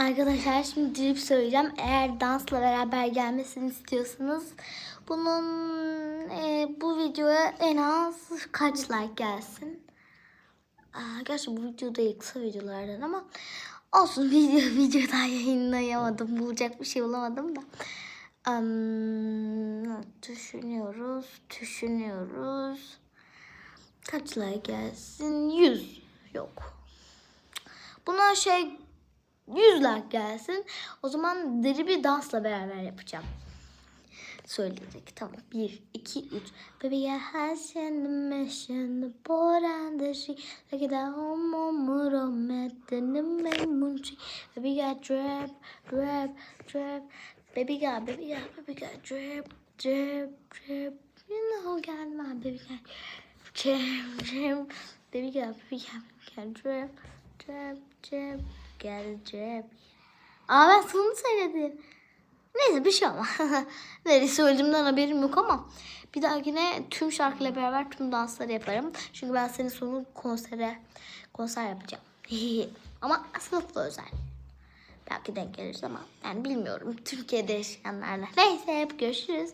Arkadaşlar şimdi drip söyleyeceğim. Eğer dansla beraber gelmesini istiyorsanız bunun e, bu videoya en az kaç like gelsin? Aa, gerçi bu video değil kısa videolardan ama olsun video video daha yayınlayamadım. Bulacak bir şey bulamadım da. Am, düşünüyoruz, düşünüyoruz. Kaç like gelsin? 100. Yok. Buna şey 100 like gelsin. O zaman deri bir dansla beraber yapacağım. Söyledik. Tamam. 1, 2, 3. Baby I has in the mission. The board and the she. Like it home on the metin the munchi. Baby got drip, drip, drip. Baby got, baby got, baby got drip, drip, drip. You know, got my baby got drip, drip. Baby got, baby got, baby got drip, drip, drip. Drip. Aa ben sonunu söyledim. Neyse bir şey olmaz. Neresi söylediğimden haberim yok ama bir dahakine tüm şarkıyla beraber tüm dansları yaparım. Çünkü ben senin sonu konsere konser yapacağım. ama sınıfla özel. Belki denk geliriz ama yani bilmiyorum. Türkiye'de yaşayanlarla. Neyse hep görüşürüz.